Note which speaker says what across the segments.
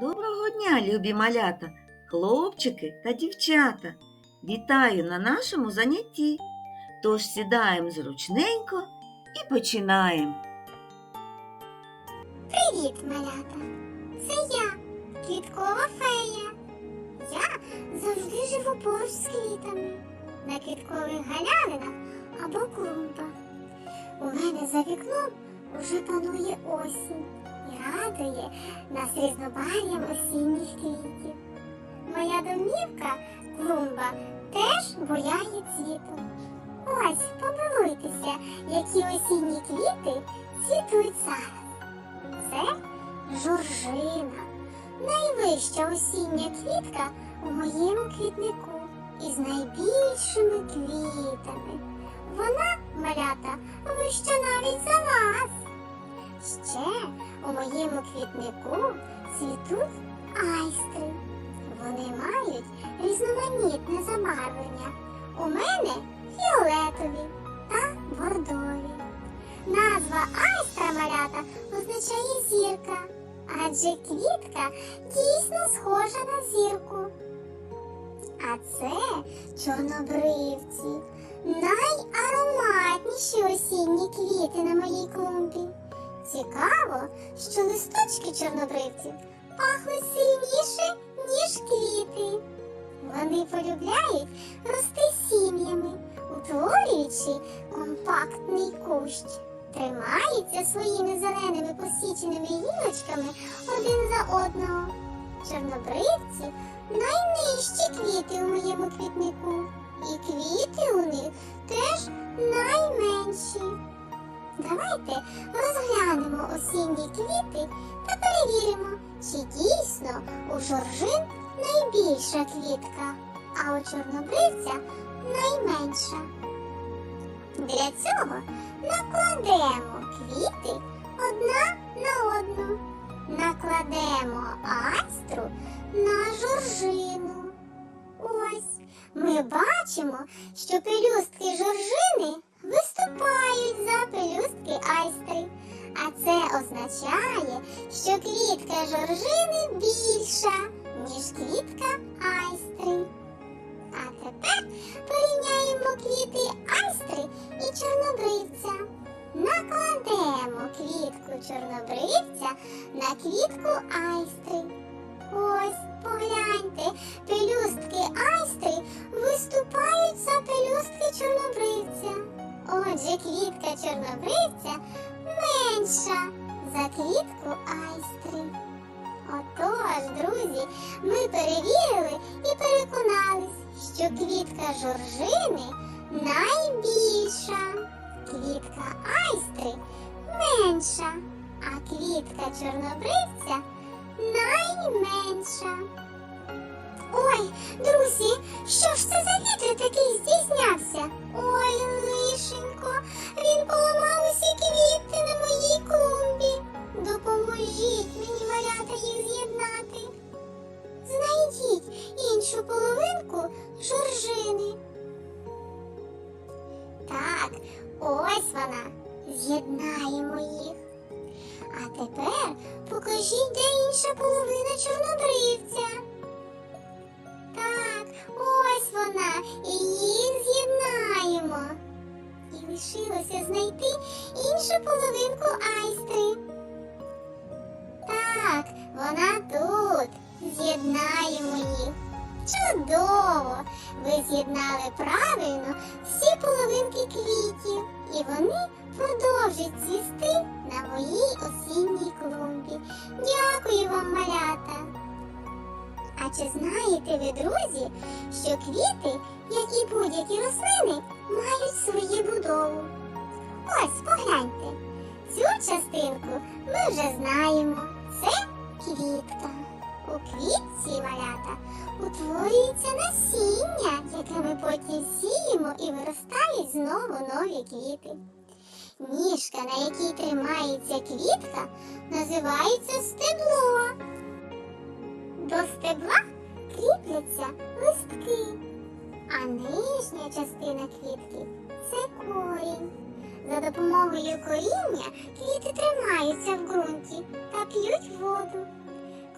Speaker 1: Доброго дня, любі малята, хлопчики та дівчата. Вітаю на нашому занятті. Тож сідаємо зручненько і починаємо.
Speaker 2: Привіт, малята! Це я, квіткова фея. Я завжди живу поруч з квітами на квіткових галявинах або клумбах. У мене за вікном уже панує осінь і радує нас різнобарв'ям осінніх квітів. Моя домівка, клумба, теж буяє цвітом. Ось, помилуйтеся, які осінні квіти цвітуть зараз. Це жоржина, найвища осіння квітка у моєму квітнику із найбільшими квітами. Вона, малята, вища навіть за вас. Ще у моєму квітнику цвітуть айстри. Вони мають різноманітне забарвлення. У мене фіолетові та бордові. Назва айстра малята означає зірка, адже квітка дійсно схожа на зірку. А це чорнобривці, найароматніші осінні квіти на моїй клумбі. Цікаво, що листочки чорнобривців пахнуть сильніше, ніж квіти. Вони полюбляють рости сім'ями, утворюючи компактний кущ. Тримаються своїми зеленими посіченими гілочками один за одного. Чорнобривці найнижчі квіти у моєму квітнику, і квіти у них теж найменші. Давайте розглянемо осінні квіти та перевіримо, чи дійсно у жоржин найбільша квітка, а у чорнобривця найменша. Для цього накладемо квіти одна на одну. Накладемо астру на жоржину. Ось ми бачимо, що пелюстки жоржини виступають за пелюстки айстри. А це означає, що квітка жоржини більша, ніж квітка айстри. А тепер порівняємо квіти айстри і чорнобривця. Накладемо квітку чорнобривця на квітку айстри. Ось, погляньте, пелюстки айстри виступають за пелюстки чорнобривця. Отже, квітка чорнобривця менша за квітку айстри. Отож, друзі, ми перевірили і переконались, що квітка жоржини найбільша, квітка айстри менша, а квітка чорнобривця найменша. Ой, друзі, що ж це за вітер такий здійснявся? Ой, лишенько, він поламав усі квіти на моїй клумбі. Допоможіть мені малята їх з'єднати. Знайдіть іншу половинку жоржини. Так, ось вона. З'єднаємо їх. А тепер покажіть, де інша половина чорнобривця. Вона тут. З'єднаємо їх. Чудово! Ви з'єднали правильно всі половинки квітів, і вони продовжать цвісти на моїй осінній клумбі. Дякую вам, малята! А чи знаєте ви, друзі, що квіти, як і будь-які рослини, мають свою будову? Ось, погляньте. Цю частинку ми вже знаємо. Це квітка. У квітці малята утворюється насіння, яке ми потім сіємо і виростають знову нові квіти. Ніжка, на якій тримається квітка, називається стебло. До стебла кріпляться листки, а нижня частина квітки це корінь. За допомогою коріння квіти тримаються в ґрунті та п'ють воду.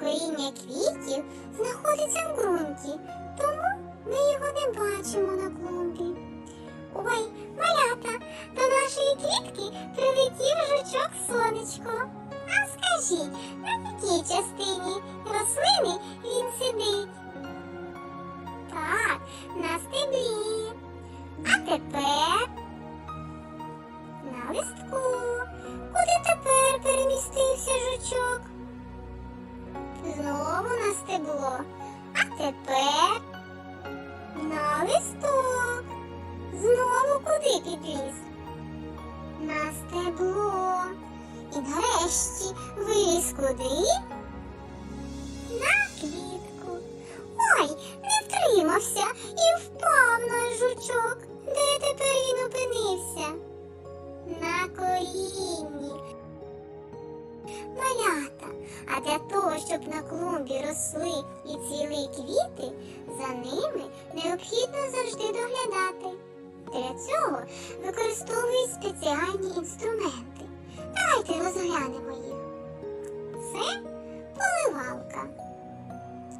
Speaker 2: Коріння квітів знаходиться в ґрунті, тому ми його не бачимо на клумбі. Ой, малята, до нашої квітки прилетів жучок сонечко. А скажіть, на якій частині рослини він сидить? На стебло. А тепер на листок. Знову куди підліз? На стебло. І нарешті виліз куди? На квітку. Ой, не втримався і впав наш жучок. Де тепер він опинився? На корінні. А для того, щоб на клумбі росли і цвіли квіти, за ними необхідно завжди доглядати. Для цього використовують спеціальні інструменти. Давайте розглянемо їх. Це поливалка.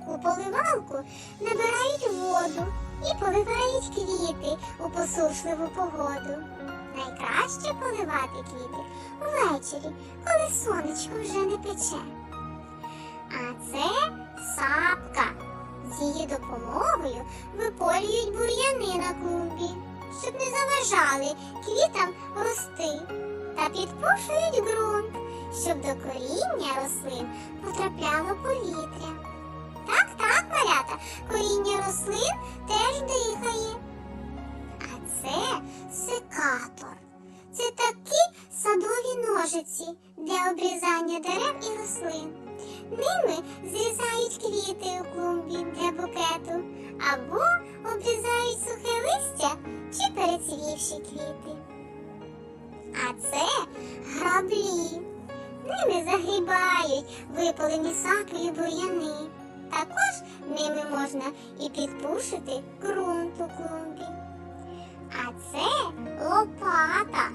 Speaker 2: У поливалку набирають воду і поливають квіти у посушливу погоду. Найкраще поливати квіти ввечері, коли сонечко вже не пече. А це сапка. З її допомогою виполюють бур'яни на клумбі, щоб не заважали квітам рости, та підпушують ґрунт, щоб до коріння рослин потрапляло повітря. Так, так, малята, коріння рослин теж дихає. А це секатор. Це такі садові ножиці для обрізання дерев і рослин. Ними зрізають квіти у клумбі для букету або обрізають сухе листя чи перецвівші квіти. А це граблі. Ними загрібають випалені саклі бур'яни. Також ними можна і підпушити ґрунт у клумбі. А це лопата.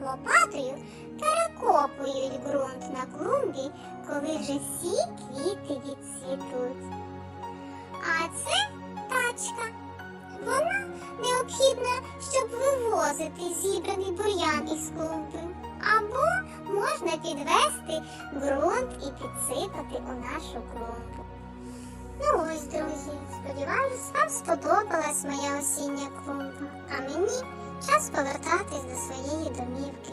Speaker 2: Лопатою перекопують ґрунт на клумбі, коли вже всі квіти відцвітуть. А це тачка. Вона необхідна, щоб вивозити зібраний бур'ян із клумби. Або можна підвести ґрунт і підсипати у нашу клумбу. Ну ось, друзі, сподіваюсь, вам сподобалась моя осіння клумба, а мені час повертатись до своєї домівки.